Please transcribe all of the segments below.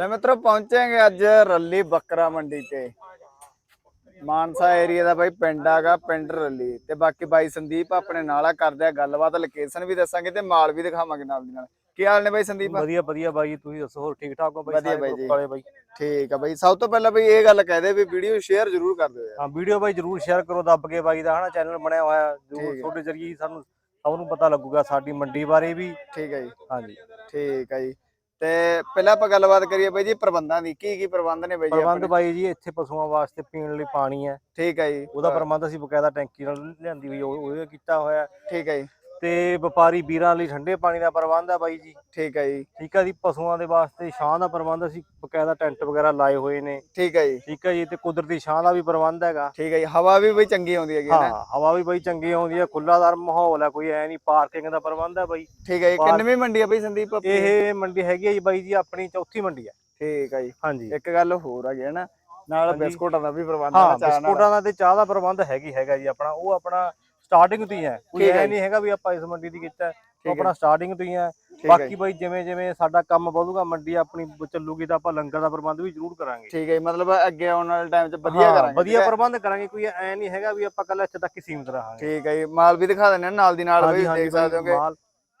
ਲੈ ਮਿੱਤਰੋ ਪਹੁੰਚਾਂਗੇ ਅੱਜ ਰੱਲੀ ਬੱਕਰਾ ਮੰਡੀ ਤੇ। ਮਾਨਸਾ ਏਰੀਆ ਦਾ ਬਾਈ ਪਿੰਡ ਆਗਾ ਪਿੰਡ ਰੱਲੀ। ਤੇ ਬਾਕੀ ਬਾਈ ਸੰਦੀਪ ਆਪਣੇ ਨਾਲ ਆ ਕਰਦੇ ਆ ਗੱਲਬਾਤ ਲੋਕੇਸ਼ਨ ਵੀ ਦੱਸਾਂਗੇ ਤੇ ਮਾਲ ਵੀ ਦਿਖਾਵਾਂਗੇ ਨਾਲ ਦੀ ਨਾਲ। ਕੀ ਹਾਲ ਨੇ ਬਾਈ ਸੰਦੀਪ? ਵਧੀਆ ਵਧੀਆ ਬਾਈ ਤੁਸੀਂ ਦੱਸੋ ਹੋਰ ਠੀਕ ਠਾਕ ਹੋ ਬਾਈ? ਵਧੀਆ ਬਾਈ ਜੀ। ਬਾਈ? ਠੀਕ ਆ ਬਾਈ। ਸਭ ਤੋਂ ਪਹਿਲਾਂ ਬਾਈ ਇਹ ਗੱਲ ਕਹਦੇ ਵੀ ਵੀਡੀਓ ਸ਼ੇਅਰ ਜ਼ਰੂਰ ਕਰ ਦਿਓ ਹਾਂ ਵੀਡੀਓ ਬਾਈ ਜਰੂਰ ਸ਼ੇਅਰ ਕਰੋ ਦੱਬ ਕੇ ਬਾਈ ਦਾ ਹਨਾ? ਚੈਨਲ ਬਣਿਆ ਹੋਇਆ ਜਰੂਰ। ਤੁਹਾਡੇ ਜ਼ਰੀਏ ਸਾਨੂੰ ਸਭ ਨੂੰ ਪਤਾ ਲੱਗੂਗਾ ਸਾਡੀ ਮੰਡੀ ਬਾਰੇ ਵੀ। ਠੀਕ ਹੈ ਜੀ। ਹਾਂਜੀ। ਠੀਕ ਹੈ ਜੀ। ਤੇ ਪਹਿਲਾਂ ਆਪਾਂ ਗੱਲਬਾਤ ਕਰੀਏ ਬਾਈ ਜੀ ਪ੍ਰਬੰਧਾਂ ਦੀ ਕੀ ਕੀ ਪ੍ਰਬੰਧ ਨੇ ਬਾਈ ਜੀ ਪ੍ਰਬੰਧ? ਬਾਈ ਜੀ ਇੱਥੇ ਪਸ਼ੂਆਂ ਵਾਸਤੇ ਪੀਣ ਲਈ ਪਾਣੀ ਹੈ। ਠੀਕ ਹੈ ਜੀ ਉਹਦਾ ਪ੍ਰਬੰਧ ਅਸੀਂ ਬਕਾਇਦਾ ਟੈਂਕੀ ਨਾਲ ਲਿਆਂਦੀ ਹੋਈ ਉਹ ਉਹਦਾ ਕੀਤਾ ਹੋਇਆ। ਠੀਕ ਹੈ ਜੀ। ਤੇ ਵਪਾਰੀ ਵੀਰਾਂ ਲਈ ਠੰਡੇ ਪਾਣੀ ਦਾ ਪ੍ਰਬੰਧ ਹੈ ਬਾਈ ਜੀ। ਠੀਕ ਹੈ ਜੀ। ਠੀਕ ਹੈ ਜੀ ਪਸ਼ੂਆਂ ਦੇ ਵਾਸਤੇ ਛਾਂ ਦਾ ਪ੍ਰਬੰਧ ਅਸੀਂ ਬਕਾਇਦਾ ਟੈਂਟ ਵਗੈਰਾ ਲਾਏ ਹੋਏ ਨੇ। ਠੀਕ ਹੈ ਜੀ। ਠੀਕ ਹੈ ਜੀ ਤੇ ਕੁਦਰਤੀ ਛਾਂ ਦਾ ਵੀ ਪ੍ਰਬੰਧ ਹੈਗਾ। ਠੀਕ ਹੈ ਜੀ ਹਵਾ ਵੀ ਬਈ ਚੰਗੀ ਆਉਂਦੀ ਹੈਗੀ ਹੈ ਹਾਂ ਹਵਾ ਵੀ ਬਾਈ ਚੰਗੀ ਆਉਂਦੀ ਹੈ ਖੁੱਲਾਦਾਰ ਮਾਹੌਲ ਹੈ ਕੋਈ ਐ ਨਹੀਂ ਪਾਰਕਿੰਗ ਦਾ ਪ੍ਰਬੰਧ ਹੈ ਬਾਈ। ਠੀਕ ਹੈ ਜੀ ਕਿੰਨਵੀਂ ਮੰਡੀ ਆ ਬਈ ਸੰਦੀਪ? ਇਹ ਮੰਡੀ ਹੈਗੀ ਹੈ ਜੀ ਬਾਈ ਜੀ ਆਪਣੀ ਚੌਥੀ ਮੰਡੀ ਹੈ ਠੀਕ ਹੈ ਜੀ। ਹਾਂਜੀ। ਇੱਕ ਗੱਲ ਹੋਰ ਆ ਗਿਆ ਨਾ। ਨਾਲ। ਬਿਸਕੁਟਾਂ ਦਾ ਵੀ ਪ੍ਰਬੰਧ ਆ ਹਾਂ ਚਾਹ ਬਿਸਕੁਟਾਂ ਦਾ ਤੇ ਚਾਹ ਦਾ ਪ੍ਰਬੰਧ ਹੈਗੀ ਹੈਗਾ ਜੀ ਆਪਣਾ। ਉਹ ਆਪਣਾ ਸਟਾਰਟਿੰਗ ਤੋਂ ਹੀ ਹੈ। ਕੋਈ ਠੀਕ ਹੈ ਐ ਜੀ। ਨਹੀਂ ਹੈਗਾ ਵੀ ਆਪਾਂ ਇਸ ਮੰਡੀ ਦੀ ਕੀਤਾ ਹੈ। ਉਹ ਹੈ। ਆਪਣਾ ਸਟਾਰਟਿੰਗ ਤੋਂ ਹੀ ਹੈ। ਠੀਕ ਹੈ ਬਾਕੀ ਜੀ, ਬਾਈ ਜਿਵੇਂ ਜਿਵੇਂ ਸਾਡਾ ਕੰਮ ਵਧੂਗਾ ਮੰਡੀ ਆਪਣੀ ਚੱਲੂਗੀ ਤਾਂ ਆਪਾਂ ਲੰਗਰ ਦਾ ਪ੍ਰਬੰਧ ਵੀ ਜ਼ਰੂਰ ਕਰਾਂਗੇ। ਠੀਕ ਹੈ ਜੀ, ਮਤਲਬ ਅੱਗੇ ਆਉਣ ਵਾਲੇ ਟਾਈਮ 'ਚ ਵਧੀਆ ਹਾਂ, ਕਰਾਂਗੇ ਵਧੀਆ ਠੀਕ ਹੈ? ਪ੍ਰਬੰਧ ਕਰਾਂਗੇ ਕੋਈ ਐ ਨਹੀਂ ਹੈਗਾ ਵੀ ਆਪਾਂ ਕੱਲ ਇੱਥੇ ਤੱਕ ਹੀ ਸੀਮਿਤ ਰਹਾਂਗੇ। ਠੀਕ ਹੈ ਜੀ ਮਾਲ ਵੀ ਦਿਖਾ ਦਿੰਦੇ ਆ ਨਾਲ ਦੀ ਨਾਲ ਬਈ ਦੇਖ ਸਕਦੇ ਹੋਗੇ। ਮਾਲ।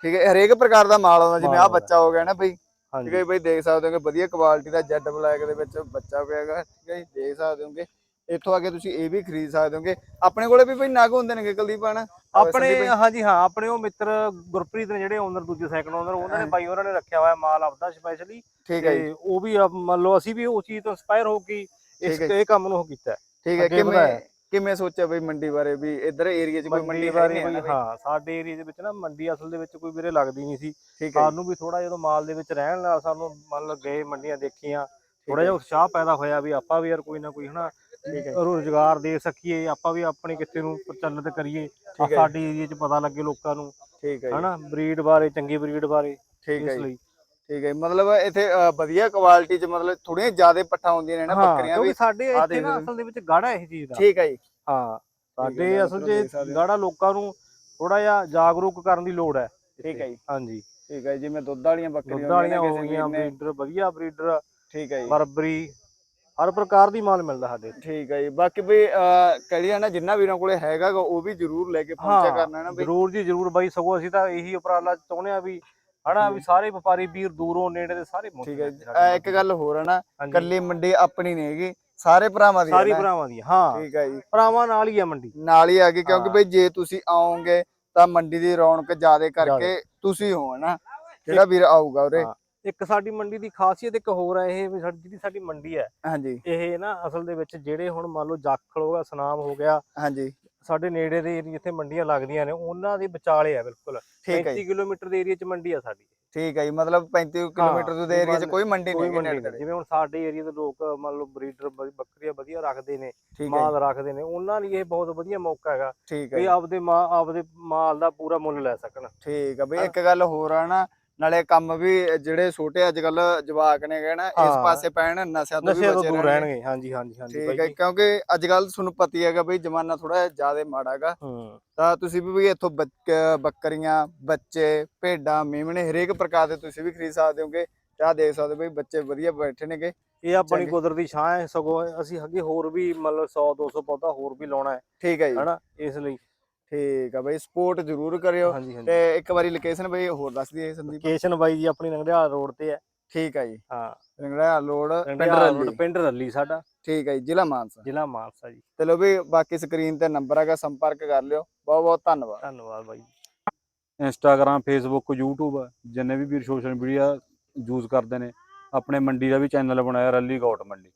ਠੀਕ ਹੈ ਹਰੇਕ ਪ੍ਰਕਾਰ ਦਾ ਮਾਲ ਆਉਂਦਾ ਜਿਵੇਂ ਮਾਲ ਆ ਆਉਂਦਾ। ਬੱਚਾ ਹੋ ਗਿਆ ਨਾ ਬਈ। ਠੀਕ ਹਾਂਜੀ ਹੈ ਬਈ ਦੇਖ ਸਕਦੇ ਹੋਗੇ ਵਧੀਆ ਕੁਆਲਿਟੀ ਦਾ ਜੈਡ ਬਲੈਕ ਦੇ ਵਿੱਚ ਬੱਚਾ ਪਿਆ ਹੈਗਾ। ਠੀਕ ਹੈ ਜੀ ਦੇਖ ਸਕਦੇ ਹੋਗੇ। ਇੱਥੋਂ ਆ ਕੇ ਤੁਸੀਂ ਇਹ ਵੀ ਖਰੀਦ ਸਕਦੇ ਹੋਗੇ। ਆਪਣੇ ਕੋਲੇ ਵੀ ਬਈ ਨਗ ਹੁੰਦੇ ਨੇ ਕੁਲਦੀਪ ਹਨਾ ਆਪਣੇ ਹਾਂਜੀ ਹਾਂ ਆਪਣੇ ਉਹ ਮਿੱਤਰ ਗੁਰਪ੍ਰੀਤ ਨੇ ਜਿਹੜੇ ਓਨਰ ਦੂਜੇ ਸੈਕੰਡ ਓਨਰ ਉਹਨਾਂ ਨੇ ਬਾਈ ਉਹਨਾਂ ਨੇ ਰੱਖਿਆ ਹੋਇਆ ਮਾਲ ਆਪਦਾ ਸਪੈਸ਼ਲੀ ਠੀਕ ਹੈ ਜੀ। ਉਹ ਵੀ ਮੰਨ ਲਓ ਅਸੀਂ ਵੀ ਉਸ ਚੀਜ਼ ਤੋਂ ਇੰਸਪਾਇਰ ਹੋ ਕੇ ਇਸ। ਇਹ ਕੰਮ ਨੂੰ ਉਹ ਕੀਤਾ। ਠੀਕ ਹੈ ਕਿਵੇਂ। ਕਿਵੇਂ ਸੋਚਿਆ ਬਈ ਮੰਡੀ ਬਾਰੇ ਵੀ? ਇੱਧਰ ਏਰੀਆ 'ਚ ਕੋਈ ਮੰਡੀ ਬਾਰੇ ਹੈ ਸਾਡੇ ਏਰੀਆ ਦੇ ਵਿੱਚ ਨਾ ਮੰਡੀ ਅਸਲ ਦੇ ਵਿੱਚ ਕੋਈ ਵੀਰੇ ਲੱਗਦੀ ਨਹੀਂ ਸੀ। ਸਾਨੂੰ ਵੀ ਥੋੜਾ ਜਦੋਂ ਮਾਲ ਦੇ ਵਿੱਚ ਰਹਿਣ ਨਾਲ ਸਾਨੂੰ ਮੰਨ ਲਓ ਗਏ ਮੰਡੀਆਂ ਦੇਖੀਆਂ ਥੋੜਾ। ਜਿਹਾ ਉਤਸ਼ਾਹ ਪੈਦਾ ਹੋਇਆ ਵੀ ਆਪਾਂ ਵੀ ਯਾਰ ਕੋਈ ਨਾ ਕੋਈ ਹਨਾ ਠੀਕ ਹੈ। ਰੋਜ਼ਗਾਰ ਦੇ ਸਕੀਏ ਆਪਾਂ ਵੀ ਆਪਣੇ ਕਿੱਤੇ ਨੂੰ ਪ੍ਰਚਲਿਤ ਕਰੀਏ। ਸਾਡੇ ਏਰੀਆ 'ਚ ਪਤਾ ਲੱਗੇ ਲੋਕਾਂ ਨੂੰ ਠੀਕ ਹੈ ਹਨਾ? ਬਰੀਡ ਬਾਰੇ ਚੰਗੀ ਬਰੀਡ ਬਾਰੇ ਠੀਕ ਹੈ ਇਸ ਜੀ। ਲਈ। ਠੀਕ ਹੈ। ਮਤਲਬ ਇੱਥੇ ਵਧੀਆ ਕੁਆਲਿਟੀ 'ਚ ਮਤਲਬ ਥੋੜੀਆਂ ਜ਼ਿਆਦਾ ਪੱਠਾ ਹੁੰਦੀਆਂ ਨੇ ਨਾ ਬੱਕਰੀਆਂ ਵੀ। ਸਾਡੇ ਇੱਥੇ ਨਾ। ਅਸਲ ਦੇ ਵਿੱਚ ਗਾੜਾ ਇਹ ਚੀਜ਼ ਦਾ। ਠੀਕ ਹੈ ਜੀ। ਹਾਂ ਸਾਡੇ ਅਸਲ 'ਚ। ਗਾੜਾ ਲੋਕਾਂ ਨੂੰ ਥੋੜਾ ਜਿਹਾ ਜਾਗਰੂਕ ਕਰਨ ਦੀ ਲੋੜ ਹੈ। ਠੀਕ ਹੈ ਜੀ। ਹਾਂਜੀ। ਠੀਕ ਹੈ ਜਿਵੇਂ ਦੁੱਧ ਵਾਲੀਆਂ ਬੱਕਰੀਆਂ ਦੁੱਧ ਵਾਲੀਆਂ ਹੋ ਗਈਆਂ ਬਰੀਡਰ ਵਧੀਆ ਬਰੀਡਰ ਠੀਕ ਹੈ ਜੀ। ਬਰਬਰੀ ਹਰ ਪ੍ਰਕਾਰ ਦੀ ਮਾਲ ਮਿਲਦਾ ਸਾਡੇ। ਠੀਕ ਹੈ ਜੀ। ਬਾਕੀ ਵੀ ਕਹੀ ਨਾ ਜਿੰਨਾ ਵੀਰਾਂ ਕੋਲੇ ਹੈਗਾ ਗਾ, ਉਹ ਵੀ ਜ਼ਰੂਰ ਲੈ ਕੇ ਪਹੁੰਚਿਆ ਕਰਨਾ ਹੈ ਨਾ ਬਈ। ਜ਼ਰੂਰ ਜੀ ਜ਼ਰੂਰ ਬਾਈ। ਸਗੋਂ ਅਸੀਂ ਤਾਂ ਇਹੀ ਉਪਰਾਲਾ ਚਾਹੁੰਦੇ ਆ ਵੀ ਹਨਾ ਵੀ ਸਾਰੇ ਵਪਾਰੀ ਵੀਰ ਦੂਰੋਂ ਨੇੜੇ ਦੇ ਸਾਰੇ ਪਹੁੰਚਣ ਠੀਕ ਹੈ ਜੀ। ਸਾਡੇ ਅ, ਇੱਕ ਗੱਲ ਹੋਰ ਹੈ ਨਾ ਹਾਂਜੀ। ਕੱਲੀ ਮੰਡੀ ਆਪਣੀ ਨਹੀਂ ਹੈਗੀ ਸਾਰੇ ਭਰਾਵਾਂ ਦੀ ਹੈ ਸਾਰੀ ਨਾ। ਭਰਾਵਾਂ ਦੀ ਹਾਂ। ਠੀਕ ਹੈ ਜੀ। ਭਰਾਵਾਂ ਨਾਲ ਹੀ ਆ ਮੰਡੀ। ਨਾਲ ਹੀ ਆ ਗਈ ਕਿਉਂਕਿ ਹਾਂ। ਬਈ ਜੇ ਤੁਸੀਂ ਆਓਗੇ ਤਾਂ ਮੰਡੀ ਦੀ ਰੌਣਕ ਜ਼ਿਆਦਾ ਕਰਕੇ ਤੁਸੀਂ ਹੋ ਨਾ ਜਿਹੜਾ ਵੀਰ ਆਊਗਾ ਉਰੇ। ਹਾਂ। ਇੱਕ ਸਾਡੀ ਮੰਡੀ ਦੀ ਖਾਸੀਅਤ ਇੱਕ ਹੋਰ ਹੈ ਇਹ ਵੀ ਸਾਡੀ ਜਿਹੜੀ ਸਾਡੀ ਮੰਡੀ ਹੈ ਹਾਂਜੀ। ਇਹ ਨਾ ਅਸਲ ਦੇ ਵਿੱਚ ਜਿਹੜੇ ਹੁਣ ਮੰਨ ਲਓ ਜਾਖਲ ਹੋ ਗਿਆ ਸੁਨਾਮ ਹੋ ਗਿਆ ਹਾਂਜੀ। ਸਾਡੇ ਨੇੜੇ ਦੇ ਏਰੀਏ ਜਿੱਥੇ ਮੰਡੀਆਂ ਲੱਗਦੀਆਂ ਨੇ ਉਹਨਾਂ ਦੇ ਵਿਚਾਲੇ ਆ ਬਿਲਕੁਲ। ਠੀਕ ਹੈ 35 ਜੀ ਕਿਲੋਮੀਟਰ ਦੇ ਏਰੀਆ 'ਚ ਮੰਡੀ ਆ ਸਾਡੀ। ਠੀਕ ਹੈ ਜੀ ਮਤਲਬ 35 ਕਿਲੋਮੀਟਰ ਦੇ ਏਰੀਆ 'ਚ ਕੋਈ ਮੰਡੀ ਨਹੀਂ ਨੇੜੇ ਜਿਵੇਂ ਹੁਣ ਸਾਡੇ ਏਰੀਆ ਦੇ ਲੋਕ ਮੰਨ ਲਓ ਬਰੀਡਰ ਬੱਕਰੀਆਂ ਵਧੀਆ ਰੱਖਦੇ ਨੇ ਹੈ ਮਾਲ ਰੱਖਦੇ ਨੇ ਉਹਨਾਂ ਲਈ ਇਹ ਬਹੁਤ ਵਧੀਆ ਮੌਕਾ ਹੈਗਾ ਹੈ ਵੀ ਆਪਦੇ ਮਾਂ ਆਪਦੇ ਮਾਲ ਦਾ ਪੂਰਾ ਮੁੱਲ ਲੈ ਸਕਣ। ਠੀਕ ਹੈ ਬਈ ਇੱਕ ਗੱਲ ਹੋਰ ਆ ਨਾ ਨਾਲੇ ਕੰਮ ਵੀ ਜਿਹੜੇ ਛੋਟੇ ਅੱਜ ਕੱਲ ਜਵਾਕ ਨੇ ਕਹਿਣਾ ਇਸ। ਪਾਸੇ ਪੈਣ ਨਸ਼ਿਆਂ ਤੋਂ ਵੀ ਬਚੇ ਦੂਰ ਰਹਿਣਗੇ। ਹਾਂਜੀ ਹਾਂਜੀ ਹਾਂਜੀ ਠੀਕ ਹੈ ਕਿਉਂਕਿ ਅੱਜ ਕੱਲ ਤੁਹਾਨੂੰ ਪਤਾ ਹੈਗਾ ਬਈ ਜ਼ਮਾਨਾ ਥੋੜਾ ਜ਼ਿਆਦਾ ਮਾੜਾ ਹੈਗਾ। ਤਾਂ ਤੁਸੀਂ ਵੀ ਇੱਥੋਂ ਬੱਕ- ਬੱਕਰੀਆਂ ਬੱਚੇ ਭੇਡਾਂ ਮੇਮਣੇ ਹਰੇਕ ਪ੍ਰਕਾਰ ਦੇ ਤੁਸੀਂ ਵੀ ਖਰੀਦ ਸਕਦੇ ਹੋਗੇ ਤੇ ਦੇਖ ਸਕਦੇ ਬਈ ਬੱਚੇ ਵਧੀਆ ਬੈਠੇ ਨੇਗੇ। ਇਹ ਆਪਣੀ। ਕੁਦਰਤੀ ਛਾਂ ਹੈ ਸਗੋਂ ਅਸੀਂ ਅੱਗੇ ਹੋਰ ਵੀ ਮਤਲਬ 100 200 ਪੌਦਾ ਹੋਰ ਵੀ ਲਾਉਣਾ ਹੈ। ਠੀਕ ਹੈ ਜੀ। ਹਨਾ ਇਸ ਲਈ। ਠੀਕ ਆ ਬਈ ਸਪੋਰਟ ਜ਼ਰੂਰ ਕਰਿਓ। ਹਾਂਜੀ ਹਾਂਜੀ। ਤੇ ਇੱਕ ਵਾਰੀ ਲੋਕੇਸ਼ਨ ਬਈ ਹੋਰ ਦੱਸ ਦਈਏ ਸੰਦੀਪ। ਲੋਕੇਸ਼ਨ ਬਾਈ ਜੀ ਆਪਣੀ ਨੰਗੜਿਆਲ ਰੋਡ ਤੇ ਹੈ। ਠੀਕ ਆ ਜੀ। ਹਾਂ। ਰੰਗੜਾ ਲੋੜ ਪਿੰਡ ਨੰਗੜਿਆਲ ਰੋਡ ਰੱਲੀ। ਪਿੰਡ ਰੱਲੀ ਸਾਡਾ। ਠੀਕ ਹੈ ਜੀ ਜ਼ਿਲ੍ਹਾ ਮਾਨਸਾ। ਜ਼ਿਲ੍ਹਾ ਮਾਨਸਾ ਜੀ। ਚਲੋ ਵੀ ਬਾਕੀ ਸਕਰੀਨ ਤੇ ਨੰਬਰ ਹੈਗਾ ਸੰਪਰਕ ਕਰ ਲਿਓ। ਬਹੁਤ ਬਹੁਤ ਧੰਨਵਾਦ। ਧੰਨਵਾਦ ਬਾਈ ਇੰਸਟਾਗ੍ਰam ਫੇਸਬੁੱਕ YouTube ਜਿੰਨੇ ਵੀ ਵੀਰ ਸੋਸ਼ਲ ਮੀਡੀਆ ਯੂਜ਼ ਕਰਦੇ ਨੇ ਆਪਣੇ ਮੰਡੀ ਦਾ ਵੀ ਚੈਨਲ ਬਣਾਇਆ ਰੱਲੀ ਗੌਟ ਮੰਡੀ।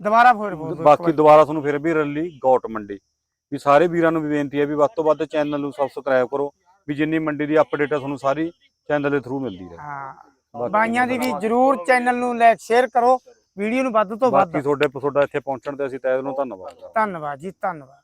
ਦੁਬਾਰਾ ਇੱਕ ਬਾਕੀ। ਦੁਬਾਰਾ ਤੁਹਾਨੂੰ ਫਿਰ ਵੀ ਰੱਲੀ ਗੌਟ ਮੰਡੀ। ਵੀ ਸਾਰੇ ਵੀਰਾਂ ਨੂੰ ਵੀ ਬੇਨਤੀ ਹੈ ਵੀ ਵੱਧ ਤੋਂ ਵੱਧ ਚੈਨਲ ਨੂੰ ਸਬਸਕ੍ਰਾਈਬ ਕਰੋ ਵੀ ਜਿੰਨੀ ਮੰਡੀ ਦੀ ਅਪਡੇਟ ਹੈ ਤੁਹਾਨੂੰ ਸਾਰੀ ਚੈਨਲ ਦੇ ਥਰੂ ਮਿਲਦੀ ਰਹੇ। ਹਾਂ। ਬਾਈਆਂ ਦੀ ਵੀ ਜਰੂਰ ਚੈਨਲ ਨੂੰ ਲਾਈਕ ਸ਼ੇਅਰ ਕਰੋ ਵੀਡੀਓ ਨੂੰ ਵੱਧ ਤੋਂ ਵੱਧ। ਬਾਕੀ ਤੁਹਾਡੇ ਤੁਹਾਡਾ ਇੱਥੇ ਪਹੁੰਚਣ ਤੇ ਅਸੀਂ ਦਿਲੋਂ ਧੰਨਵਾਦ। ਧੰਨਵਾਦ ਜੀ ਧੰਨਵਾਦ।